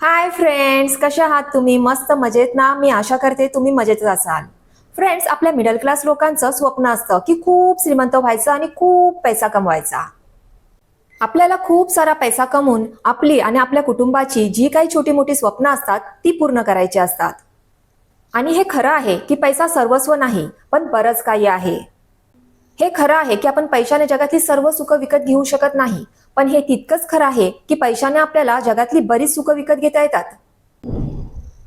Hi friends कशा आहात तुम्ही? मस्त मजेत ना? मी आशा करते तुम्ही मजेतच असाल. फ्रेंड्स आपल्या मिडल क्लास लोकांचं स्वप्न असतं की खूप श्रीमंत व्हायचं आणि खूप पैसा कमवायचा. आपल्याला खूप सारा पैसा कमवून आपली आणि आपल्या कुटुंबाची जी काही छोटी मोठी स्वप्न असतात ती पूर्ण करायची असतात. आणि हे खरं आहे की पैसा सर्वस्व नाही पण बरंच काही आहे. हे खरं आहे की आपण पैशाने जगातली सर्व सुख विकत घेऊ शकत नाही पण हे तितकंच खरं आहे की पैशाने आपल्याला जगातली बरीच सुख विकत घेता येतात.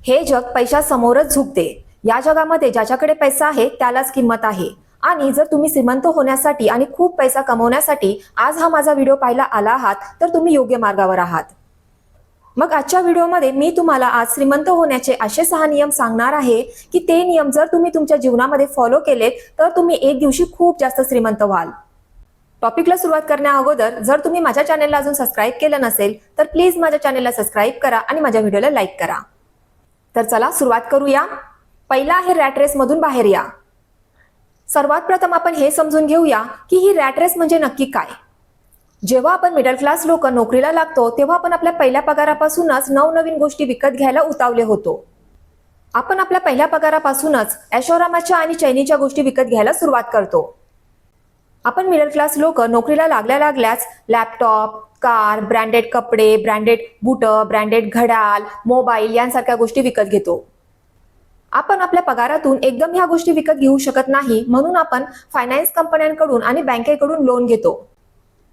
हे जग पैशासमोरच झुकते. या जगामध्ये ज्याच्याकडे पैसा आहे त्यालाच किंमत आहे. आणि जर तुम्ही श्रीमंत होण्यासाठी आणि खूप पैसा कमवण्यासाठी आज हा माझा व्हिडिओ पाहायला आला आहात तर तुम्ही योग्य मार्गावर आहात. मग आजच्या व्हिडिओमध्ये मी तुम्हाला आज श्रीमंत होण्याचे असे सहा नियम सांगणार आहे की ते नियम जर तुम्ही तुमच्या जीवनामध्ये फॉलो केले तर तुम्ही एक दिवशी खूप जास्त श्रीमंत व्हाल. टॉपिकला सुरुवात करण्या अगोदर जर तुम्ही माझ्या चॅनलला अजून सबस्क्राईब केलं नसेल तर प्लीज माझ्या चॅनलला सबस्क्राईब करा आणि माझ्या व्हिडिओला लाईक करा. तर चला सुरुवात करूया. पहिला आहे रॅट मधून बाहेर या. सर्वात प्रथम आपण हे समजून घेऊया की ही रॅट रेस म्हणजे नक्की काय. जेव्हा आपण मिडल क्लास लोक नोकरीला लागतो तेव्हा आपण आपल्या पहिल्या पगारापासूनच नवनवीन गोष्टी विकत घ्यायला उतावले होतो. आपण आपल्या पहिल्या पगारापासूनच ऐशोरामाच्या आणि चैनीच्या गोष्टी विकत घ्यायला सुरुवात करतो. आपण मिडल क्लास लोक नोकरीला लागल्या लागल्याच लॅपटॉप कार ब्रँडेड कपडे ब्रँडेड बुट ब्रँडेड घड्याळ मोबाईल यांसारख्या गोष्टी विकत घेतो. आपण आपल्या पगारातून एकदम ह्या गोष्टी विकत घेऊ शकत नाही म्हणून आपण फायनान्स कंपन्यांकडून आणि बँकेकडून लोन घेतो.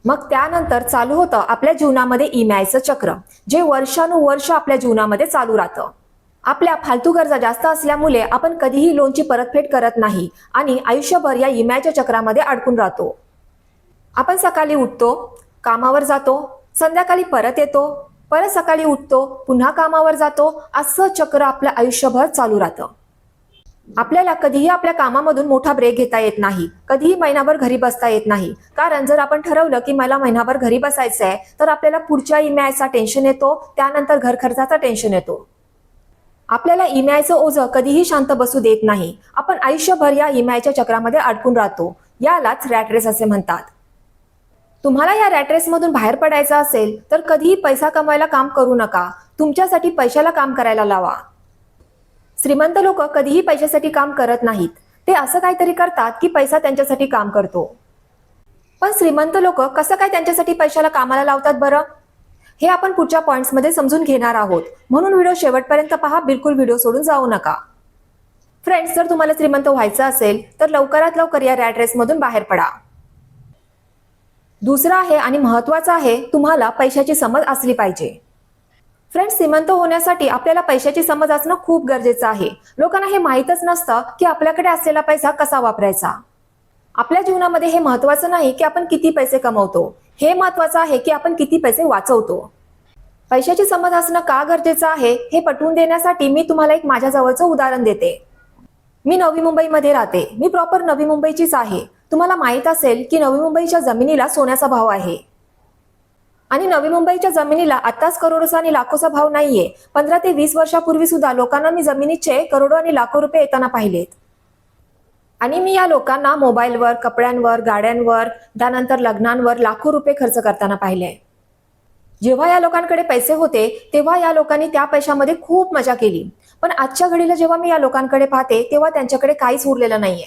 मग त्यानंतर चालू होतं आपल्या जीवनामध्ये इमॅयचं चक्र जे वर्षानुवर्ष आपल्या जीवनामध्ये चालू राहतं. आपल्या फालतू गरजा जास्त असल्यामुळे आपण कधीही लोनची परतफेड करत नाही आणि आयुष्यभर या इमॅयच्या चक्रामध्ये अडकून राहतो. आपण सकाळी उठतो कामावर जातो संध्याकाळी परत येतो परत सकाळी उठतो पुन्हा कामावर जातो असं चक्र आपलं आयुष्यभर चालू राहतं. आपल्याला कधीही आपल्या कामामधून मोठा ब्रेक घेता येत नाही. कधीही महिनाभर घरी बसता येत नाही. कारण जर आपण ठरवलं की मला महिनाभर घरी बसायचं आहे तर आपल्याला पुढच्या इमॅयचा टेन्शन येतो त्यानंतर घर खर्चाचा टेन्शन येतो. आपल्याला इमॅयचं ओझं कधीही शांत बसू देत नाही. आपण आयुष्यभर या ईमआयच्या चक्रामध्ये अडकून राहतो. यालाच रॅटरेस असे म्हणतात. तुम्हाला या रॅटरेसमधून बाहेर पडायचं असेल तर कधीही पैसा कमवायला काम करू नका. तुमच्यासाठी पैशाला काम करायला लावा. श्रीमंत लोक कधीही पैशासाठी काम करत नाहीत. ते असं काहीतरी करतात की पैसा त्यांच्यासाठी काम करतो. पण श्रीमंत लोक कसं काय त्यांच्यासाठी पैशाला कामाला लावतात बरं? हे आपण पुढच्या पॉइंट्समध्ये समजून घेणार आहोत. म्हणून व्हिडिओ शेवटपर्यंत पहा बिलकुल व्हिडिओ सोडून जाऊ नका. फ्रेंड्स जर तुम्हाला श्रीमंत व्हायचं असेल तर लवकरात लवकर या रॅड रेसमधून बाहेर पडा. दुसरं आहे आणि महत्वाचं आहे तुम्हाला पैशाची समज असली पाहिजे. फ्रेंड्स श्रीमंत होण्यासाठी आपल्याला पैशाची समज असणं खूप गरजेचं आहे. लोकांना हे माहीतच नसतं की आपल्याकडे असलेला पैसा कसा वापरायचा. आपल्या जीवनामध्ये हे महत्वाचं नाही की आपण किती पैसे कमवतो. हे महत्वाचं आहे की आपण किती पैसे वाचवतो. पैशाची समज असणं का गरजेचं आहे हे पटवून देण्यासाठी मी तुम्हाला एक माझ्या जवळचं उदाहरण देते. मी नवी मुंबईमध्ये राहते. मी प्रॉपर नवी मुंबईचीच आहे. तुम्हाला माहीत असेल की नवी मुंबईच्या जमिनीला सोन्याचा भाव आहे. आणि नवी मुंबईच्या जमिनीला आताच करोडोचा आणि लाखोचा भाव नाहीये. पंधरा ते वीस वर्षापूर्वी सुद्धा लोकांना मी जमिनीचे करोडो आणि लाखो रुपये येताना पाहिलेत. आणि मी या लोकांना मोबाईलवर कपड्यांवर गाड्यांवर त्यानंतर लग्नांवर लाखो रुपये खर्च करताना पाहिले जेव्हा या लोकांकडे पैसे होते तेव्हा या लोकांनी त्या पैशामध्ये खूप मजा केली. पण आजच्या घडीला जेव्हा मी या लोकांकडे पाहते तेव्हा त्यांच्याकडे काहीच उरलेलं नाहीये.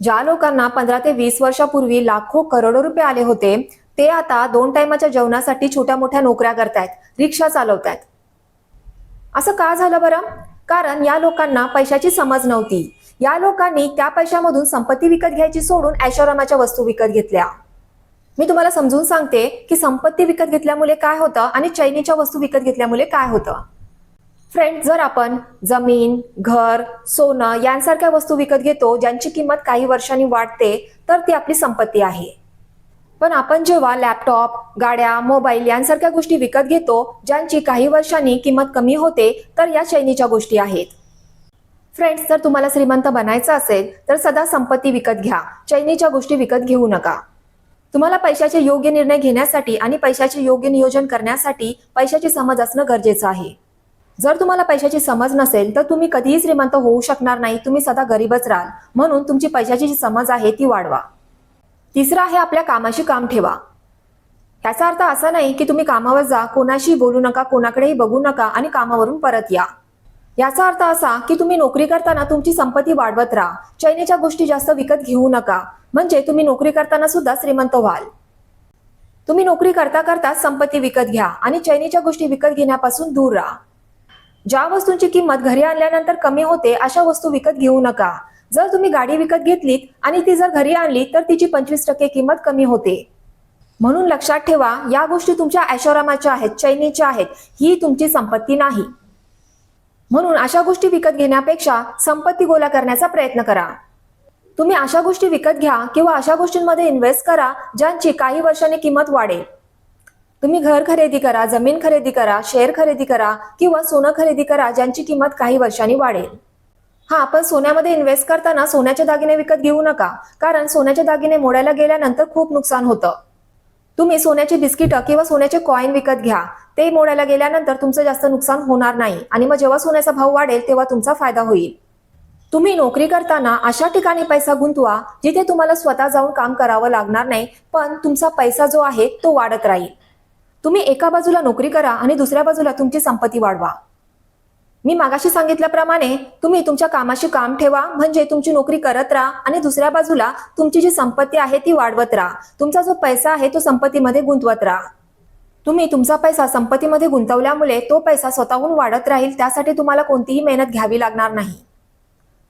ज्या लोकांना पंधरा ते वीस वर्षापूर्वी लाखो करोडो रुपये आले होते ते आता दोन टायमाच्या जेवणासाठी छोट्या मोठ्या नोकऱ्या करतायत रिक्षा चालवतायत. असं का झालं बरं? कारण या लोकांना पैशाची समज नव्हती. या लोकांनी त्या पैशामधून संपत्ती विकत घ्यायची सोडून ऐशोरामाच्या वस्तू विकत घेतल्या. मी तुम्हाला समजून सांगते की संपत्ती विकत घेतल्यामुळे काय होतं आणि चैनीच्या वस्तू विकत घेतल्यामुळे काय होतं. फ्रेंड जर आपण जमीन घर सोनं यांसारख्या वस्तू विकत घेतो ज्यांची किंमत काही वर्षांनी वाढते तर ती आपली संपत्ती आहे. पण आपण जेव्हा लॅपटॉप गाड्या मोबाईल यांसारख्या गोष्टी विकत घेतो ज्यांची काही वर्षांनी किंमत कमी होते तर या चैनीच्या गोष्टी आहेत. फ्रेंड्स जर तुम्हाला श्रीमंत बनायचं असेल तर सदा संपत्ती विकत घ्या. चैनीच्या गोष्टी विकत घेऊ नका. तुम्हाला पैशाचे योग्य निर्णय घेण्यासाठी आणि पैशाचे योग्य नियोजन करण्यासाठी पैशाची समज असणं गरजेचं आहे. जर तुम्हाला पैशाची समज नसेल तर तुम्ही कधीही श्रीमंत होऊ शकणार नाही. तुम्ही सदा गरीबच राहाल. म्हणून तुमची पैशाची जी समज आहे ती वाढवा. तिसरं आहे आपल्या कामाशी काम ठेवा. याचा अर्थ असा नाही की तुम्ही कामावर जा कोणाशी बोलू नका कोणाकडेही बघू नका आणि कामावरून परत या. याचा अर्थ असा की तुम्ही नोकरी करताना तुमची संपत्ती वाढवत राहा. चैनीच्या गोष्टी जास्त विकत घेऊ नका. म्हणजे तुम्ही नोकरी करताना सुद्धा श्रीमंत व्हाल. तुम्ही नोकरी करता करता संपत्ती विकत घ्या आणि चैनीच्या गोष्टी विकत घेण्यापासून दूर राहा. ज्या वस्तूंची किंमत घरी आणल्यानंतर कमी होते अशा वस्तू विकत घेऊ नका. जर तुम्ही गाडी विकत घेतलीत आणि ती जर घरी आणली तर तिची पंचवीस टक्के किंमत कमी होते. म्हणून लक्षात ठेवा या गोष्टी तुमच्या ऐशोरामाच्या आहेत चैनीच्या आहेत ही तुमची संपत्ती नाही. म्हणून अशा गोष्टी विकत घेण्यापेक्षा संपत्ती गोला करण्याचा प्रयत्न करा. तुम्ही अशा गोष्टी विकत घ्या किंवा अशा गोष्टींमध्ये इन्व्हेस्ट करा ज्यांची काही वर्षांनी किंमत वाढेल. तुम्ही घर खरेदी करा जमीन खरेदी करा शेअर खरेदी करा किंवा सोनं खरेदी करा ज्यांची किंमत काही वर्षांनी वाढेल. हा पण सोन्यामध्ये इन्व्हेस्ट करताना सोन्याचे दागिने विकत घेऊ नका. कारण सोन्याचे दागिने मोडायला गेल्यानंतर खूप नुकसान होतं. तुम्ही सोन्याची बिस्किटं किंवा सोन्याचे कॉईन विकत घ्या. ते मोडायला गेल्यानंतर तुमचं जास्त नुकसान होणार नाही. आणि मग जेव्हा सोन्याचा भाव वाढेल तेव्हा तुमचा फायदा होईल. तुम्ही नोकरी करताना अशा ठिकाणी पैसा गुंतवा जिथे तुम्हाला स्वतः जाऊन काम करावं लागणार नाही पण तुमचा पैसा जो आहे तो वाढत राहील. तुम्ही एका बाजूला नोकरी करा आणि दुसऱ्या बाजूला तुमची संपत्ती वाढवा. मी मागाशी सांगितल्याप्रमाणे तुम्ही तुमच्या कामाशी काम ठेवा म्हणजे तुमची नोकरी करत राहा आणि दुसऱ्या बाजूला तुमची जी संपत्ती आहे ती वाढवत राहा. तुमचा जो पैसा आहे तो संपत्तीमध्ये गुंतवत राहा. तुम्ही तुमचा पैसा संपत्तीमध्ये गुंतवल्यामुळे तो पैसा स्वतःहून वाढत राहील त्यासाठी तुम्हाला कोणतीही मेहनत घ्यावी लागणार नाही.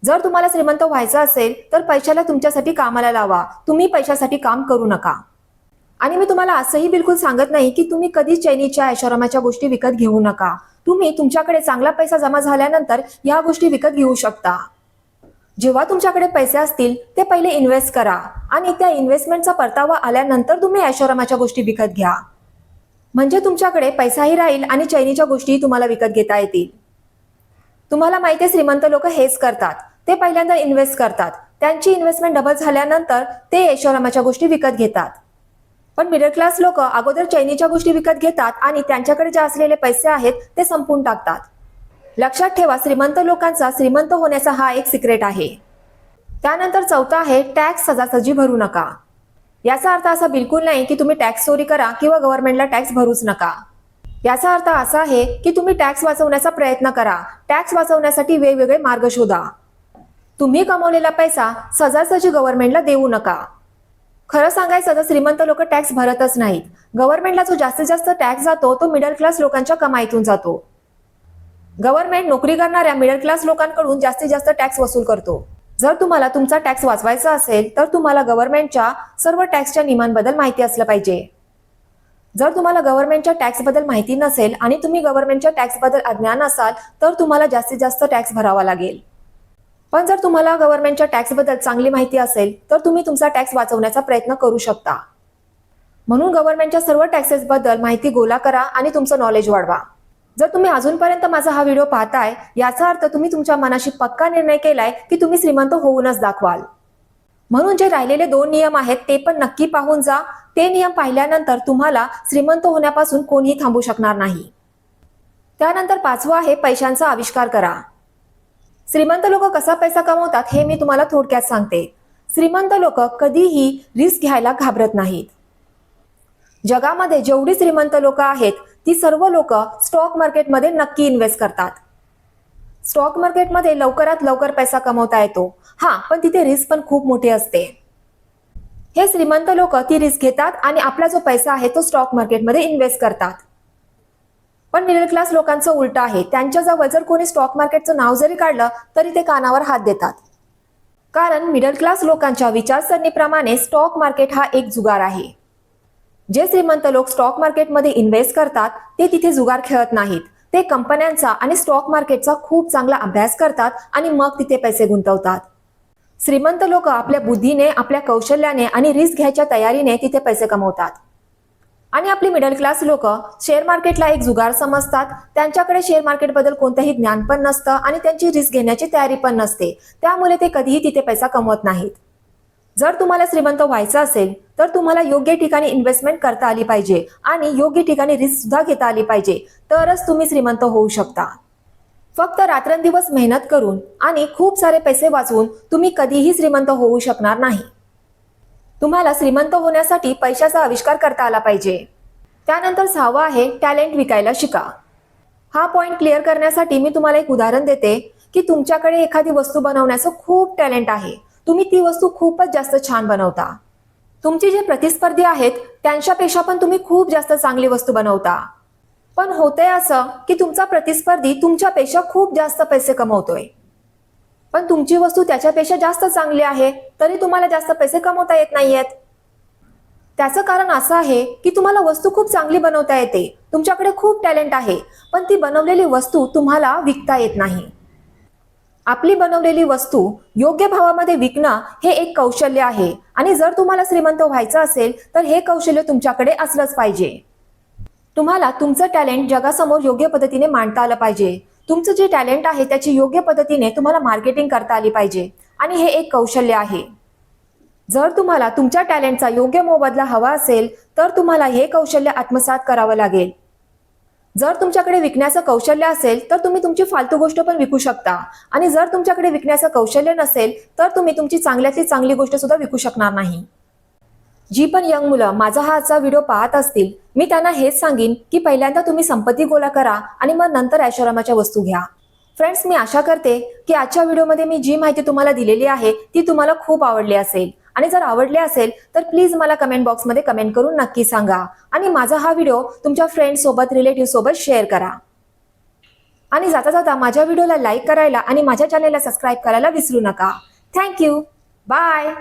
जर तुम्हाला श्रीमंत व्हायचं असेल तर पैशाला तुमच्यासाठी कामाला लावा. तुम्ही पैशासाठी काम करू नका. आणि मी तुम्हाला असंही बिलकुल सांगत नाही की तुम्ही कधीच चैनीच्या ऐशोरामाच्या गोष्टी विकत घेऊ नका. तुम्ही तुमच्याकडे चांगला पैसा जमा झाल्यानंतर या गोष्टी विकत घेऊ शकता. जेव्हा तुमच्याकडे पैसे असतील ते पहिले इन्व्हेस्ट करा आणि त्या इन्व्हेस्टमेंटचा परतावा आल्यानंतर तुम्ही ऐशोरामाच्या गोष्टी विकत घ्या. म्हणजे तुमच्याकडे पैसाही राहील आणि चैनीच्या गोष्टीही तुम्हाला विकत घेता येतील. तुम्हाला माहिती आहे श्रीमंत लोक हेच करतात. ते पहिल्यांदा इन्व्हेस्ट करतात. त्यांची इन्व्हेस्टमेंट डबल झाल्यानंतर ते ऐशोरामाच्या गोष्टी विकत घेतात. पण मिडल क्लास लोक अगोदर चैनीच्या गोष्टी विकत घेतात आणि त्यांच्याकडे जे असलेले पैसे आहेत ते संपून टाकतात. लक्षात ठेवा श्रीमंत लोकांचा श्रीमंत होण्याचा हा एक सिक्रेट आहे. त्यानंतर चौथा आहे टॅक्स सजासजी भरू नका. याचा अर्थ असा बिलकुल नाही की तुम्ही टॅक्स चोरी करा किंवा गव्हर्नमेंटला टॅक्स भरूच नका. याचा अर्थ असा आहे की तुम्ही टॅक्स वाचवण्याचा प्रयत्न करा. टॅक्स वाचवण्यासाठी वेगवेगळे मार्ग शोधा. तुम्ही कमवलेला पैसा सजासजी गव्हर्नमेंटला देऊ नका. खरं सांगायचं तर श्रीमंत लोक टॅक्स भरतच नाहीत. गव्हर्नमेंटला जो जास्तीत जास्त टॅक्स जातो तो मिडल क्लास लोकांच्या कमाईतून जातो. गव्हर्नमेंट नोकरी करणाऱ्या मिडल क्लास लोकांकडून जास्तीत जास्त टॅक्स वसूल करतो. जर तुम्हाला तुमचा टॅक्स वाचवायचा असेल तर तुम्हाला गव्हर्नमेंटच्या सर्व टॅक्सच्या नियमांबद्दल माहिती असलं पाहिजे. जर तुम्हाला गव्हर्नमेंटच्या टॅक्सबद्दल माहिती नसेल आणि तुम्ही गव्हर्नमेंटच्या टॅक्सबद्दल अज्ञान असाल तर तुम्हाला जास्तीत जास्त टॅक्स भरावा लागेल. पण जर तुम्हाला गव्हर्नमेंटच्या टॅक्सबद्दल चांगली माहिती असेल तर तुम्ही तुमचा टॅक्स वाचवण्याचा प्रयत्न करू शकता. म्हणून गव्हर्नमेंटच्या सर्व टॅक्सेसबद्दल माहिती गोळा करा आणि तुमचं नॉलेज वाढवा. जर तुम्ही अजूनपर्यंत माझा हा व्हिडिओ पाहताय याचा अर्थ तुम्ही तुमच्या मनाशी पक्का निर्णय केलाय की तुम्ही श्रीमंत होऊनच दाखवाल. म्हणून जे राहिलेले दोन नियम आहेत ते पण नक्की पाहून जा. ते नियम पाहिल्यानंतर तुम्हाला श्रीमंत होण्यापासून कोणीही थांबू शकणार नाही. त्यानंतर पाचवं आहे पैशांचा आविष्कार करा. श्रीमंत लोक कसा पैसा कमवतात हे मी तुम्हाला थोडक्यात सांगते. श्रीमंत लोक कधीही रिस्क घ्यायला घाबरत नाहीत. जगामध्ये जेवढी श्रीमंत लोक आहेत ती सर्व लोक स्टॉक मार्केटमध्ये नक्की इन्व्हेस्ट करतात. स्टॉक मार्केटमध्ये लवकरात लवकर पैसा कमवता येतो. हा पण तिथे रिस्क पण खूप मोठी असते. हे श्रीमंत लोक ती रिस्क घेतात आणि आपला जो पैसा आहे तो स्टॉक मार्केटमध्ये इन्व्हेस्ट करतात. पण मिडल क्लास लोकांचं उलट आहे. त्यांच्याजवळ जर कोणी स्टॉक मार्केटचं नाव जरी काढलं तरी ते कानावर हात देतात. कारण मिडल क्लास लोकांच्या विचारसरणीप्रमाणे स्टॉक मार्केट हा एक जुगार आहे. जे श्रीमंत लोक स्टॉक मार्केटमध्ये इन्व्हेस्ट करतात ते तिथे जुगार खेळत नाहीत. ते कंपन्यांचा आणि स्टॉक मार्केटचा खूप चांगला अभ्यास करतात आणि मग तिथे पैसे गुंतवतात. श्रीमंत लोक आपल्या बुद्धीने आपल्या कौशल्याने आणि रिस्क घ्यायच्या तयारीने तिथे पैसे कमवतात. आणि आपली मिडल क्लास लोक शेअर मार्केटला एक जुगार समजतात. त्यांच्याकडे शेअर मार्केटबद्दल कोणतंही ज्ञान पण नसतं आणि त्यांची रिस्क घेण्याची तयारी पण नसते. त्यामुळे ते कधीही तिथे पैसा कमवत नाहीत. जर तुम्हाला श्रीमंत व्हायचं असेल तर तुम्हाला योग्य ठिकाणी इन्व्हेस्टमेंट करता आली पाहिजे आणि योग्य ठिकाणी रिस्क सुद्धा घेता आली पाहिजे. तरच तुम्ही श्रीमंत होऊ शकता. फक्त रात्रंदिवस मेहनत करून आणि खूप सारे पैसे वाचवून तुम्ही कधीही श्रीमंत होऊ शकणार नाही. तुम्हाला श्रीमंत होण्यासाठी पैशाचा आविष्कार करता आला पाहिजे. त्यानंतर सहावा आहे टॅलेंट विकायला शिका. हा पॉइंट क्लिअर करण्यासाठी मी तुम्हाला एक उदाहरण देते की तुमच्याकडे एखादी वस्तू बनवण्याचं खूप टॅलेंट आहे. तुम्ही ती वस्तू खूपच जास्त छान बनवता. तुमचे जे प्रतिस्पर्धी आहेत त्यांच्यापेक्षा पण तुम्ही खूप जास्त चांगली वस्तू बनवता. पण होतंय असं की तुमचा प्रतिस्पर्धी तुमच्यापेक्षा खूप जास्त पैसे कमवतोय. पण तुमची वस्तू त्याच्यापेक्षा जास्त चांगली आहे तरी तुम्हाला जास्त पैसे कमवता येत नाहीयेत. त्याचं कारण असं आहे की तुम्हाला वस्तू खूप चांगली बनवता येते. तुमच्याकडे खूप टॅलेंट आहे पण ती बनवलेली वस्तू तुम्हाला विकता येत नाही. आपली बनवलेली वस्तू योग्य भावामध्ये विकणं हे एक कौशल्य आहे. आणि जर तुम्हाला श्रीमंत व्हायचं असेल तर हे कौशल्य तुमच्याकडे असलंच पाहिजे. तुम्हाला तुमचं टॅलेंट जगासमोर योग्य पद्धतीने मांडता आलं पाहिजे. तुमचं जे टॅलेंट आहे त्याची योग्य पद्धतीने तुम्हाला मार्केटिंग करता आली पाहिजे. आणि हे एक कौशल्य आहे. जर तुम्हाला तुमच्या टॅलेंटचा योग्य मोबदला हवा असेल तर तुम्हाला हे कौशल्य आत्मसात करावं लागेल. जर तुमच्याकडे विकण्याचं कौशल्य असेल तर तुम्ही तुमची फालतू गोष्ट पण विकू शकता. आणि जर तुमच्याकडे विकण्याचं कौशल्य नसेल तर तुम्ही तुमची चांगल्यातली चांगली गोष्ट सुद्धा विकू शकणार नाही. जी पण यंग मुलं माझा हा आजचा व्हिडिओ पाहत असतील मी त्यांना हेच सांगेन की पहिल्यांदा तुम्ही संपत्ती गोळा करा आणि मग नंतर ऐशोरामाच्या वस्तू घ्या. फ्रेंड्स मी आशा करते की आजच्या व्हिडिओमध्ये मी जी माहिती तुम्हाला दिलेली आहे ती तुम्हाला खूप आवडली असेल. आणि जर आवडले असेल तर प्लीज मला कमेंट बॉक्समध्ये कमेंट करून नक्की सांगा. आणि माझा हा व्हिडिओ तुमच्या फ्रेंड सोबत रिलेटिव्ह सोबत शेअर करा. आणि जाता जाता माझ्या व्हिडिओला लाईक करायला आणि माझ्या चॅनेलला सबस्क्राईब करायला विसरू नका. Thank you bye